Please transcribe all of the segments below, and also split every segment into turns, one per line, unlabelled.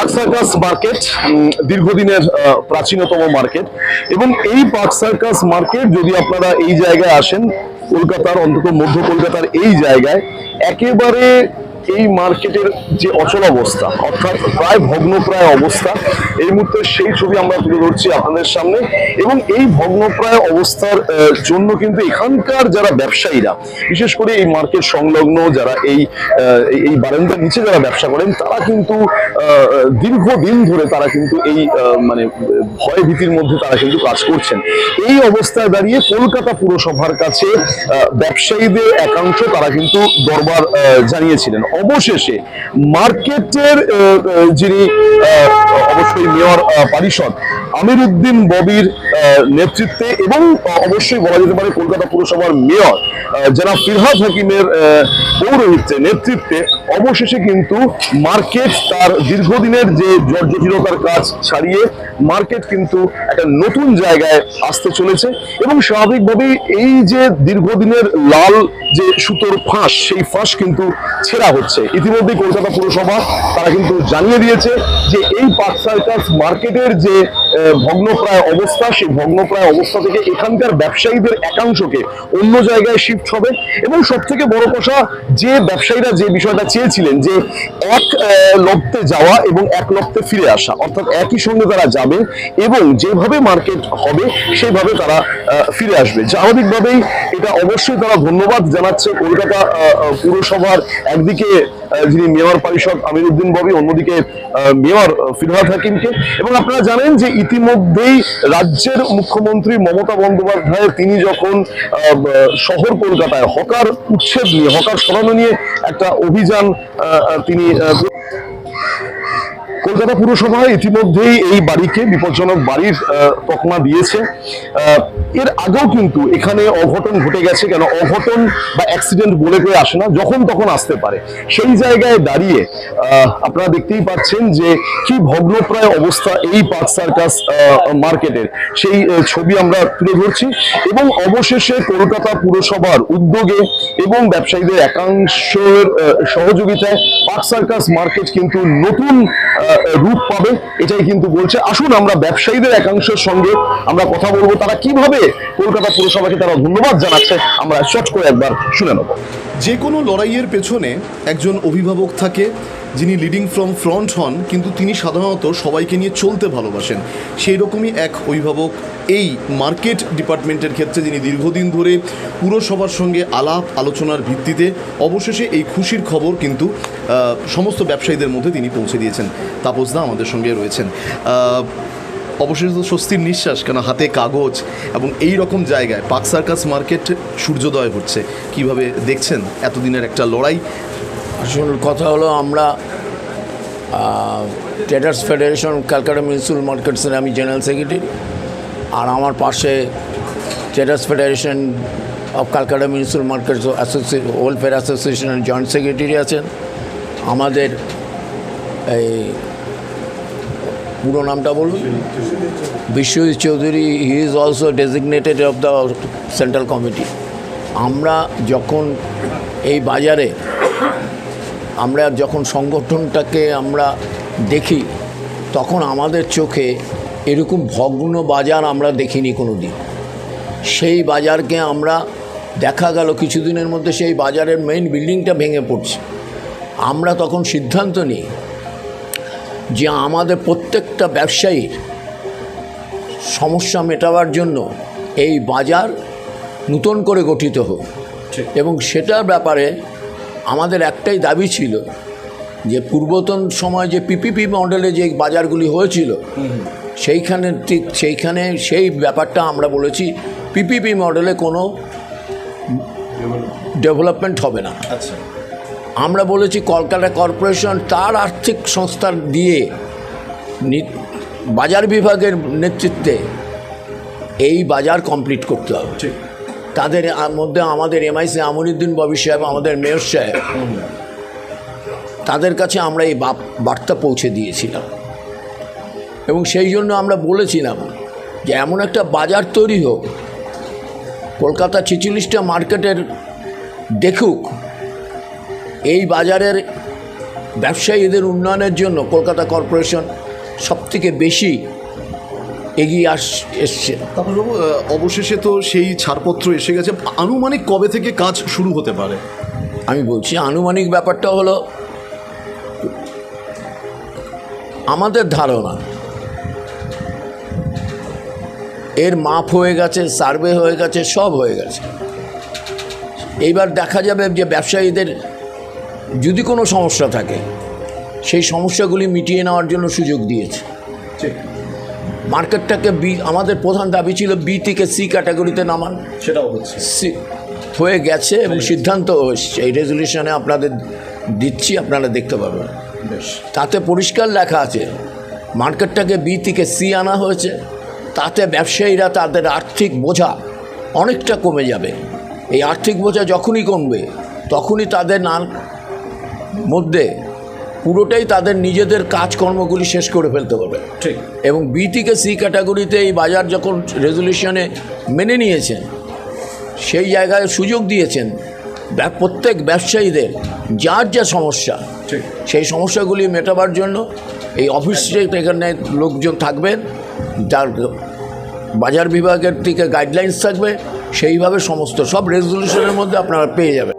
Park circus market দীর্ঘদিনের প্রাচীনতম market. এবং এই পার্ক সার্কাস মার্কেট যদি আপনারা এই জায়গায় আসেন, কলকাতার, অন্তত মধ্য কলকাতার এই জায়গায়, একেবারে এই মার্কেটের যে অচল অবস্থা, অর্থাৎ প্রায় ভগ্নপ্রায় অবস্থা, এই মুহূর্তে সেই ছবি আমরা তুলে ধরছি আপনাদের সামনে। এবং এই ভগ্নপ্রায় অবস্থার জন্য কিন্তু এখানকার যারা ব্যবসায়ীরা, বিশেষ করে এই মার্কেট সংলগ্ন যারা এই এই- বারান্দার নিচে যারা ব্যবসা করেন, তারা কিন্তু দীর্ঘদিন ধরে তারা কিন্তু এই মানে ভয় ভীতির মধ্যে তারা কিন্তু কাজ করছেন। এই অবস্থায় দাঁড়িয়ে কলকাতা পুরসভার কাছে ব্যবসায়ীদের একাংশ তারা কিন্তু দরবার জানিয়েছিলেন। অবশেষে মার্কেটের যিনি অবশ্যই মেয়র পরিষদ আমির উদ্দিন ববির নেতৃত্বে এবং অবশ্যই বলা যেতে পারে কলকাতা পুরসভার মেয়র যারা ফিরহাদ হাকিমের পৌরোহিত্যে নেতৃত্বে। অবশেষে কিন্তু মার্কেট তার দীর্ঘদিনের যে জর্জটিলতার কাজ ছাড়িয়ে মার্কেট কিন্তু একটা নতুন জায়গায় আসতে চলেছে এবং স্বাভাবিকভাবেই এই যে দীর্ঘদিনের লাল যে সুতোর ফাঁস, সেই ফাঁস কিন্তু ছেঁড়া হচ্ছে। ইতিমধ্যেই কলকাতা পুরসভা তারা কিন্তু জানিয়ে দিয়েছে যে এই পার্ক সার্কাস মার্কেটের যে ভগ্নপ্রায় অবস্থা, সেই ভগ্নপ্রায় অবস্থা থেকে এখানকার ব্যবসায়ীদের একাংশকে অন্য জায়গায় শিফট হবে এবং সব থেকে বড় কথা, যে ব্যবসায়ীরা যে বিষয়টা চেয়েছিলেন যে এক লপ্তে যাওয়া এবং এক লপ্তে ফিরে আসা, অর্থাৎ একই সঙ্গে তারা যাবে এবং যেভাবে মার্কেট হবে সেভাবে তারা ফিরে আসবে। স্বাভাবিকভাবেই এটা অবশ্যই তারা ধন্যবাদ জানাচ্ছে। কলকাতা পুরসভার একদিকে যিনি মেয়র পরিষদ আমির উদ্দিন ববি, অন্যদিকে মেয়র ফিরহাদ হাকিমকে। এবং আপনারা জানেন যে ইতিমধ্যেই রাজ্যের মুখ্যমন্ত্রী মমতা বন্দ্যোপাধ্যায়, তিনি যখন শহর কলকাতায় হকার উচ্ছেদ নিয়ে, হকার সরানো নিয়ে একটা অভিযান তিনি কলকাতা পুরসভা ইতিমধ্যেই এই বাড়িকে বিপজ্জনক বাড়ির তকমা দিয়েছে। এর আগেও কিন্তু এখানে অঘটন ঘটে গেছে, কেন অঘটন বা অ্যাক্সিডেন্ট বলে করে আসে না, যখন তখন আসতে পারে। সেই জায়গায় দাঁড়িয়ে আপনারা দেখতেই পাচ্ছেন যে কি ভগ্নপ্রায় অবস্থা এই পার্ক সার্কাস মার্কেটের। সেই ছবি আমরা তুলে ধরছি এবং অবশেষে কলকাতা পুরসভার উদ্যোগে এবং ব্যবসায়ীদের একাংশের সহযোগিতায় পার্ক সার্কাস মার্কেট কিন্তু নতুন রূপ পাবে, এটাই কিন্তু বলছে। আসুন আমরা ব্যবসায়ীদের একাংশের সঙ্গে আমরা কথা বলব। তারা কীভাবে কলকাতা পুরসভাকে তারা ধন্যবাদ জানাচ্ছে, আমরা শর্ট করে একবার শুনে নেব।
যে কোনো লড়াইয়ের পেছনে একজন অভিভাবক থাকে যিনি লিডিং ফ্রম ফ্রন্ট হন, কিন্তু তিনি সাধারণত সবাইকে নিয়ে চলতে ভালোবাসেন। সেই রকমই এক অভিভাবক এই মার্কেট ডিপার্টমেন্টের ক্ষেত্রে যিনি দীর্ঘদিন ধরে পুরসভার সঙ্গে আলাপ আলোচনার ভিত্তিতে অবশেষে এই খুশির খবর কিন্তু সমস্ত ব্যবসায়ীদের মধ্যে তিনি পৌঁছে দিয়েছেন। তাপসদা আমাদের সঙ্গে রয়েছেন। অবশেষে তো স্বস্তির নিঃশ্বাস কেন হাতে কাগজ এবং এই রকম জায়গায় পাক সার্কাস মার্কেট সূর্যোদয় হচ্ছে। কীভাবে দেখছেন এতদিনের একটা লড়াই?
আসল কথা হলো আমরা ট্রেডার্স ফেডারেশন ক্যালকাটা মিউনিসিপ্যাল মার্কেটসের আমি জেনারেল সেক্রেটারি আর আমার পাশে traders federation of Calcutta municipal markets অ্যাসোসিয়ে welfare অ্যাসোসিয়েশনের জয়েন্ট সেক্রেটারি আছেন। আমাদের এই পুরো নামটা বলুন। Biswajit Chowdhury he is also designated of the central committee আমরা যখন এই বাজারে আমরা যখন সংগঠনটাকে আমরা দেখি তখন আমাদের চোখে এরকম ভগ্ন বাজার আমরা দেখিনি কোনো দিন সেই বাজারকে আমরা দেখা গেল কিছুদিনের মধ্যে সেই বাজারের মেইন বিল্ডিংটা ভেঙে পড়ছে। আমরা তখন সিদ্ধান্ত নিই যে আমাদের প্রত্যেকটা ব্যবসায়ীর সমস্যা মেটাবার জন্য এই বাজার নূতন করে গঠিত হোক। এবং সেটার ব্যাপারে আমাদের একটাই দাবি ছিল যে পূর্বতন সময় যে পিপিপি মডেলে যে বাজারগুলি হয়েছিল সেইখানে ঠিক সেইখানে সেই ব্যাপারটা আমরা বলেছি পিপিপি মডেলে কোনো ডেভেলপমেন্ট হবে না।
আচ্ছা।
আমরা বলেছি কলকাতা কর্পোরেশন তার আর্থিক সংস্থার দিয়ে বাজার বিভাগের নেতৃত্বে এই বাজার কমপ্লিট করতে হবে।
ঠিক।
তাদের মধ্যে আমাদের এমআইসি আমরুদ্দিন ববি সাহেব, আমাদের মেয়র সাহেব, তাদের কাছে আমরা এই বার্তা পৌঁছে দিয়েছিলাম। এবং সেই জন্য আমরা বলেছিলাম যে এমন একটা বাজার তৈরি হোক, কলকাতা ছিচল্লিশটা মার্কেটের দেখুক, এই বাজারের ব্যবসায়ীদের উন্নয়নের জন্য কলকাতা কর্পোরেশন সবথেকে বেশি এগিয়ে আস এসছে।
তাপসবাবু অবশেষে তো সেই ছাড়পত্র এসে গেছে। আনুমানিক কবে থেকে কাজ শুরু হতে পারে?
আমি বলছি আনুমানিক ব্যাপারটা হলো আমাদের ধারণা এর মাপ হয়ে গেছে সার্ভে হয়ে গেছে সব হয়ে গেছে। এইবার দেখা যাবে যে ব্যবসায়ীদের যদি কোনো সমস্যা থাকে সেই সমস্যাগুলি মিটিয়ে নেওয়ার জন্য সুযোগ দিয়েছে। মার্কেটটাকে বি আমাদের প্রধান দাবি ছিল বি থেকে সি ক্যাটাগরিতে নামান।
সেটাও হচ্ছে।
সি- হয়ে গেছে এবং সিদ্ধান্ত এই রেজলিউশনে আপনাদের দিচ্ছি আপনারা দেখতে পাবেন। তাতে পরিষ্কার লেখা আছে মার্কেটটাকে বি থেকে সি আনা হয়েছে। তাতে ব্যবসায়ীরা তাদের আর্থিক বোঝা অনেকটা কমে যাবে। এই আর্থিক বোঝা যখনই কমবে তখনই তাদের নান মধ্যে পুরোটাই তাদের নিজেদের কাজকর্মগুলি শেষ করে ফেলতে পারবে
ঠিক।
এবং বি থেকে সি ক্যাটাগরিতে এই বাজার যখন রেজলিউশনে মেনে নিয়েছেন সেই জায়গায় সুযোগ দিয়েছেন প্রত্যেক ব্যবসায়ীদের যার যা সমস্যা
ঠিক।
সেই সমস্যাগুলি মেটাবার জন্য এই অফিসে এখানে লোকজন থাকবেন যার বাজার বিভাগের থেকে গাইডলাইন্স থাকবে সেইভাবে সমস্ত সব রেজলিউশনের মধ্যে আপনারা পেয়ে যাবেন।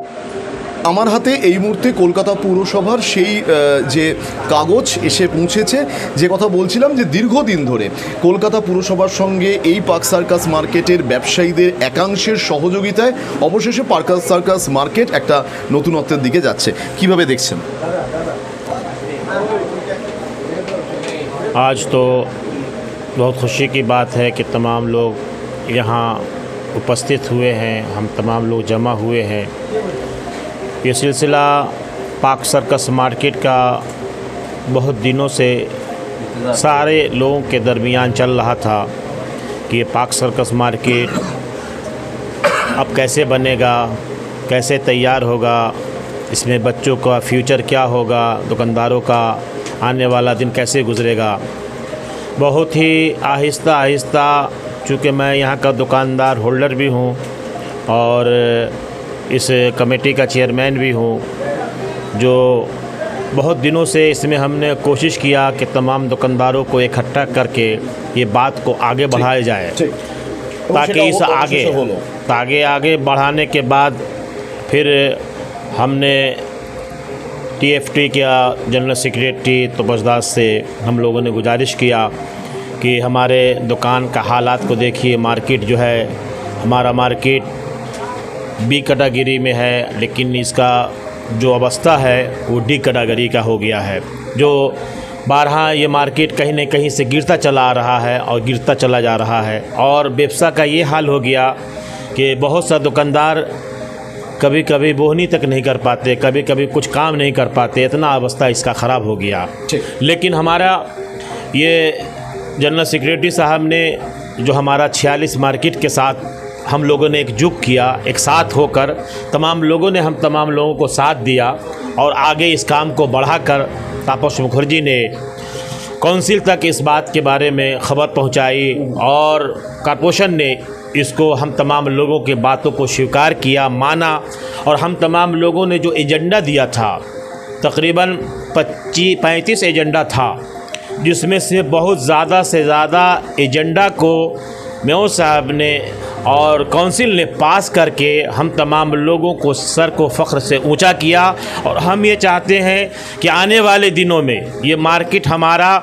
আমার হাতে এই মুহূর্তে কলকাতা পুরসভার সেই আহ, যে কাগজ এসে পৌঁছেছে যে কথা বলছিলাম যে দীর্ঘদিন ধরে কলকাতা পুরসভার সঙ্গে এই পার্ক সার্কাস মার্কেটের ব্যবসায়ীদের একাংশের সহযোগিতায় অবশেষে পার্ক সার্কাস মার্কেট একটা নতুনত্বের দিকে যাচ্ছে কিভাবে দেখছেন
आज तो बहुत खुशी की बात है कि तमाम लोग यहाँ उपस्थित हुए हैं हम तमाम लोग जमा हुए हैं یہ سلسلہ پاک سرکس مارکیٹ کا بہت دنوں سے سارے لوگوں کے درمیان چل رہا تھا کہ یہ پاک سرکس مارکیٹ اب کیسے بنے گا، کیسے تیار ہوگا، اس میں بچوں کا فیوچر کیا ہوگا، دکانداروں کا آنے والا دن کیسے گزرے گا۔ بہت ہی آہستہ آہستہ، چونکہ میں یہاں کا دکاندار ہولڈر بھی ہوں اور اس کمیٹی کا چیئرمین بھی ہوں جو بہت دنوں سے اس میں ہم نے کوشش کیا کہ تمام دکانداروں کو اکٹھا کر کے یہ بات کو آگے بڑھایا جائے تاکہ اس آگے تاکہ آگے بڑھانے کے بعد پھر ہم نے ٹی ایف ٹی کیا جنرل سیکریٹری تبزداز سے ہم لوگوں نے گزارش کیا کہ ہمارے دکان کا حالات کو دیکھیے مارکیٹ جو ہے ہمارا مارکیٹ بی کٹاگری میں ہے لیکن اس کا جو ابستہ ہے وہ ڈی کٹاگری کا ہو گیا ہے۔ جو بارہا یہ مارکیٹ کہیں نہ کہیں سے گرتا چلا آ رہا ہے اور گرتا چلا جا رہا ہے۔ اور بیپسا کا یہ حال ہو گیا کہ بہت سا دکاندار کبھی کبھی بوہنی تک نہیں کر پاتے کبھی کبھی کچھ کام نہیں کر پاتے اتنا اوستہ اس کا خراب ہو گیا۔ لیکن ہمارا یہ جنرل سیکریٹری صاحب نے جو ہمارا چھیالیس مارکیٹ کے ساتھ ہم لوگوں نے ایک جگ کیا، ایک ساتھ ہو کر تمام لوگوں نے ہم تمام لوگوں کو ساتھ دیا اور آگے اس کام کو بڑھا کر تاپس مکھرجی نے کونسل تک اس بات کے بارے میں خبر پہنچائی اور کارپوشن نے اس کو ہم تمام لوگوں کے باتوں کو شکار کیا، مانا اور ہم تمام لوگوں نے جو ایجنڈا دیا تھا، تقریباً پچی، پینتیس ایجنڈا تھا، جس میں سے بہت زیادہ سے زیادہ ایجنڈا کو میو صاحب نے اور کونسل نے پاس کر کے ہم تمام لوگوں کو سر کو فخر سے اونچا کیا اور ہم یہ چاہتے ہیں کہ آنے والے دنوں میں یہ مارکیٹ ہمارا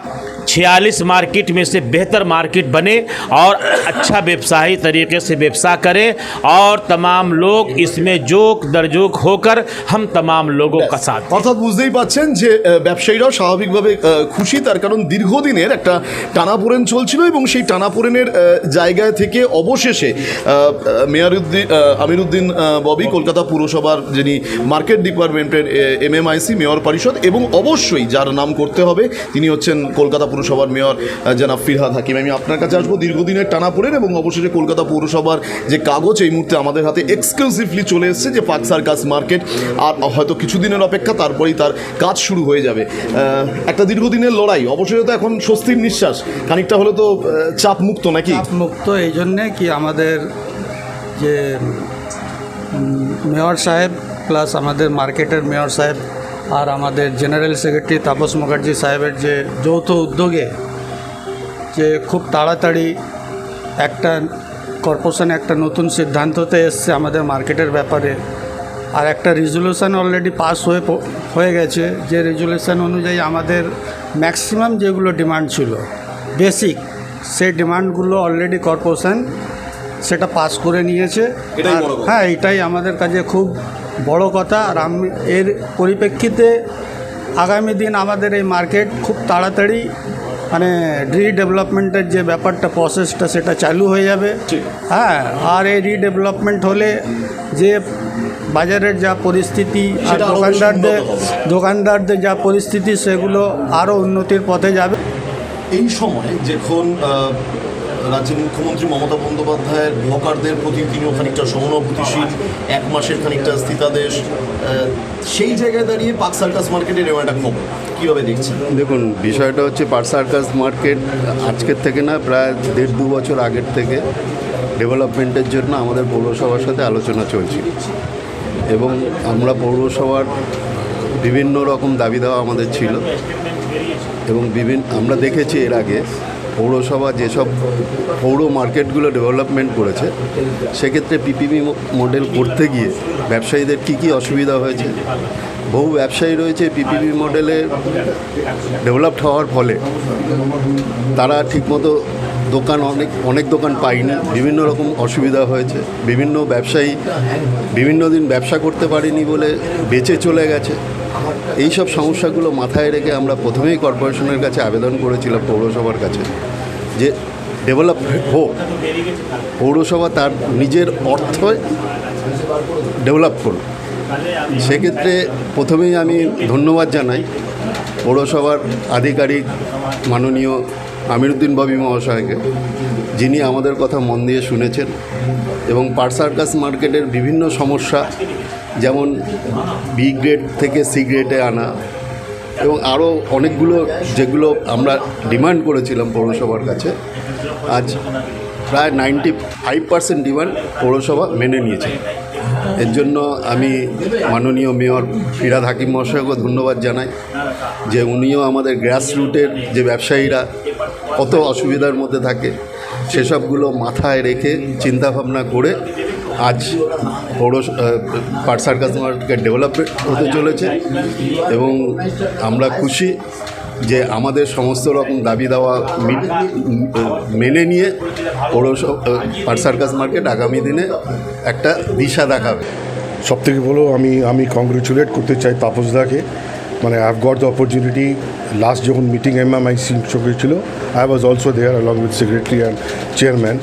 छियालीस मार्केट में से बेहतर मार्केट बने और अच्छा व्यवसायी तरीके से व्यवसाय करें और तमाम लोग इसमें जोक दरजोक होकर हम तमाम लोगों का साथ दें।
অর্থাৎ বুঝতেই পাচ্ছেন যে আহ, ব্যবসায়ীরাও স্বাভাবিকভাবে আহ, খুশি তার কারণ দীর্ঘদিনের একটা টানাপোড়েন চলছিল এবং সেই টানাপোড়েনের আহ, জায়গায় থেকে অবশেষে আহ, আহ, মেয়রউদ্দিন আহ, আমিরুদ্দিন আহ, ববি কলকাতা পুরসভার যিনি মার্কেট ডিপার্টমেন্টের এমএমআইসি মেয়র পরিষদ এবং অবশ্যই যার নাম করতে হবে তিনি হচ্ছেন কলকাতা পুরসভার মেয়র জনাব ফিরহাদ হাকিম। আমি আপনার কাছে আসব দীর্ঘদিনের টানাপোড়েন এবং অবশেষে কলকাতা পৌরসভার যে কাগজ, এই মুহূর্তে আমাদের হাতে এক্সক্লুসিভলি চলে এসেছে যে পাক সার্কাস মার্কেট। আর হয়তো কিছুদিনের অপেক্ষা, তারপরেই তার কাজ শুরু হয়ে যাবে। একটা দীর্ঘদিনের লড়াই, অবশেষে তো এখন স্বস্তির নিঃশ্বাস। খানিকটা হলে তো চাপ মুক্ত নাকি?
মুক্ত এই জন্যে কি আমাদের যে মেয়র সাহেব, প্লাস আমাদের মার্কেটের মেয়র সাহেব আর আমাদের জেনারেল সেক্রেটারি তাপস মুখার্জি সাহেবের যে যৌথ উদ্যোগে যে খুব তাড়াতাড়ি একটা কর্পোরেশন একটা নতুন সিদ্ধান্ততে এসছে আমাদের মার্কেটের ব্যাপারে। আর একটা রেজলিউশন অলরেডি পাস হয়ে হয়ে গেছে। যে রেজলিউশন অনুযায়ী আমাদের ম্যাক্সিমাম যেগুলো ডিমান্ড ছিল বেসিক সেই ডিমান্ডগুলো অলরেডি কর্পোরেশন সেটা পাস করে নিয়েছে। হ্যাঁ এটাই আমাদের কাছে খুব বড় কথা আর আমি এর পরিপ্রেক্ষিতে আগামী দিন আমাদের এই মার্কেট খুব তাড়াতাড়ি মানে রিডেভেলপমেন্টের যে ব্যাপারটা প্রসেসটা সেটা চালু হয়ে যাবে। হ্যাঁ আর এই রিডেভেলপমেন্ট হলে যে বাজারের যা পরিস্থিতি আর দোকানদারদের দোকানদারদের যা পরিস্থিতি সেগুলো আরও উন্নতির পথে যাবে।
এই সময় যখন রাজ্যের মুখ্যমন্ত্রী মমতা বন্দ্যোপাধ্যায়ের হকারদের প্রতি তিনিও খানিকটা সহানুভূতিশীল, এক মাসের খানিকটা স্থিতাদেশ সেই জায়গায় দাঁড়িয়ে পাক সার্কাস মার্কেটের এরকম একটা খবর, কীভাবে দেখছেন?
দেখুন, বিষয়টা হচ্ছে পার সার্কাস মার্কেট আজকের থেকে না, প্রায় দেড় দু বছর আগের থেকে ডেভেলপমেন্টের জন্য আমাদের পৌরসভার সাথে আলোচনা চলছিল এবং আমরা পৌরসভার বিভিন্ন রকম দাবি দেওয়া আমাদের ছিল। এবং বিভিন্ন আমরা দেখেছি এর আগে পৌরসভা যেসব পৌর মার্কেটগুলো ডেভেলপমেন্ট করেছে, সেক্ষেত্রে পিপিপি মডেল করতে গিয়ে ব্যবসায়ীদের কী কী অসুবিধা হয়েছে? বহু ব্যবসায়ী রয়েছে পিপিপি মডেলে ডেভেলপড হওয়ার ফলে। তারা ঠিকমতো দোকান অনেক অনেক দোকান পায়নি, বিভিন্ন রকম অসুবিধা হয়েছে, বিভিন্ন ব্যবসায়ী বিভিন্ন দিন ব্যবসা করতে পারেনি বলে বেঁচে চলে গেছে। এই সব সমস্যাগুলো মাথায় রেখে আমরা প্রথমেই কর্পোরেশনের কাছে আবেদন করেছিলাম পৌরসভার কাছে যে ডেভেলপ হোক, পৌরসভা তার নিজের অর্থে ডেভেলপ করুক। সেক্ষেত্রে প্রথমেই আমি ধন্যবাদ জানাই পৌরসভার আধিকারিক মাননীয় আমিরুদ্দিন ববি মহাশয়কে, যিনি আমাদের কথা মন দিয়ে শুনেছেন এবং পার সার্কাস মার্কেটের বিভিন্ন সমস্যা যেমন বি গ্রেড থেকে সি গ্রেডে আনা এবং আরও অনেকগুলো যেগুলো আমরা ডিমান্ড করেছিলাম পৌরসভার কাছে, আজ প্রায় নাইনটি ফাইভ পার্সেন্ট ডিমান্ড পৌরসভা মেনে নিয়েছে। এর জন্য আমি মাননীয় মেয়র ফিরাদ হাকিম মহাশয়কে ধন্যবাদ জানাই যে উনিও আমাদের গ্রাস রুটের যে ব্যবসায়ীরা কত অসুবিধার মধ্যে থাকে, সেসবগুলো মাথায় রেখে চিন্তাভাবনা করে আজ পৌর পাট সার্কাস মার্কেট ডেভেলপমেন্ট হতে চলেছে এবং আমরা খুশি যে আমাদের সমস্ত রকম দাবি দেওয়া মেনে নিয়ে পৌরসভা পাট সার্কাস মার্কেট আগামী দিনে একটা দিশা দেখাবে।
সব থেকে বলো, আমি আমি কংগ্রেচুলেট করতে চাই তাপসদাকে মানে I have got the opportunity last যখন মিটিং এম এম আই সঙ্গে ছিল I was also there along with secretary and chairman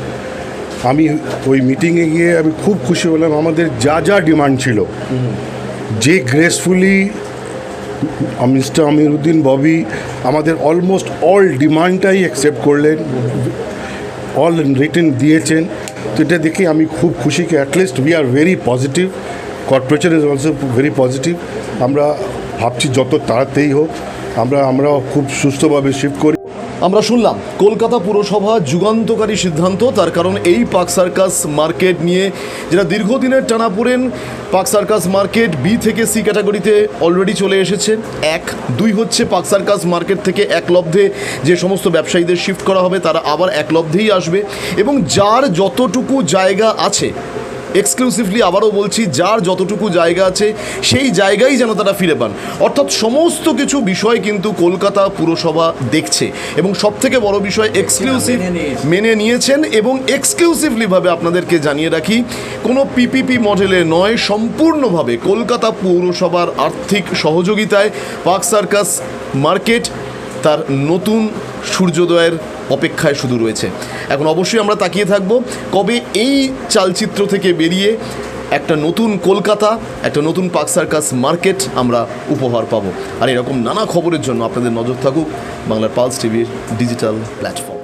আমি ওই মিটিংয়ে গিয়ে আমি খুব খুশি হলাম। আমাদের যা যা ডিমান্ড ছিল, যে গ্রেসফুলি মিস্টার আমিরুদ্দিন, ববি, আমাদের অলমোস্ট অল ডিমান্ডটাই অ্যাকসেপ্ট করলেন অল রিটেন দিয়েছেন। তো এটা দেখে আমি খুব খুশি কি at least we are very positive corporation is also very positive আমরা ভাবছি যত তাড়াতাড়ি হোক, আমরা, আমরাও খুব সুস্থভাবে শিফট করি।
আমরা শুনলাম, কলকাতা পুরসভা যুগান্তকারী সিদ্ধান্ত, তার কারণ এই পাক সার্কাস মার্কেট নিয়ে যেটা দীর্ঘদিনের টানাপোড়েন, পাক সার্কাস মার্কেট বি থেকে সি ক্যাটাগরিতে অলরেডি চলে এসেছে। এক, দুই হচ্ছে পাক সার্কাস মার্কেট থেকে এক লব্ধে যে সমস্ত ব্যবসায়ীদের শিফট করা হবে, তারা আবার এক লব্ধেই আসবে। এবং যার যতটুকু জায়গা আছে এক্সক্লুসিভলি আবারও বলছি যার যতটুকু জায়গা আছে সেই জায়গায় যেন তারা ফিরে পান। অর্থাৎ সমস্ত কিছু বিষয় কিন্তু কলকাতা পুরসভা দেখছে। এবং সব থেকে বড় বিষয় এক্সক্লুসিভ মেনে নিয়েছেন এবং এক্সক্লুসিভলিভাবে আপনাদেরকে জানিয়ে রাখি কোনো পিপিপি মডেলে নয় সম্পূর্ণভাবে কলকাতা পৌরসভার আর্থিক সহযোগিতায় পার্ক সার্কাস মার্কেট তার নতুন সূর্যোদয়ের অপেক্ষায় শুধু রয়েছে। এখন অবশ্যই আমরা তাকিয়ে থাকব কবে এই চালচিত্র থেকে বেরিয়ে একটা নতুন কলকাতা, একটা নতুন পাক সার্কাস মার্কেট আমরা উপহার পাবো। আর এরকম নানা খবরের জন্য আপনাদের নজর থাকুক বাংলার পালস টিভির ডিজিটাল প্ল্যাটফর্ম।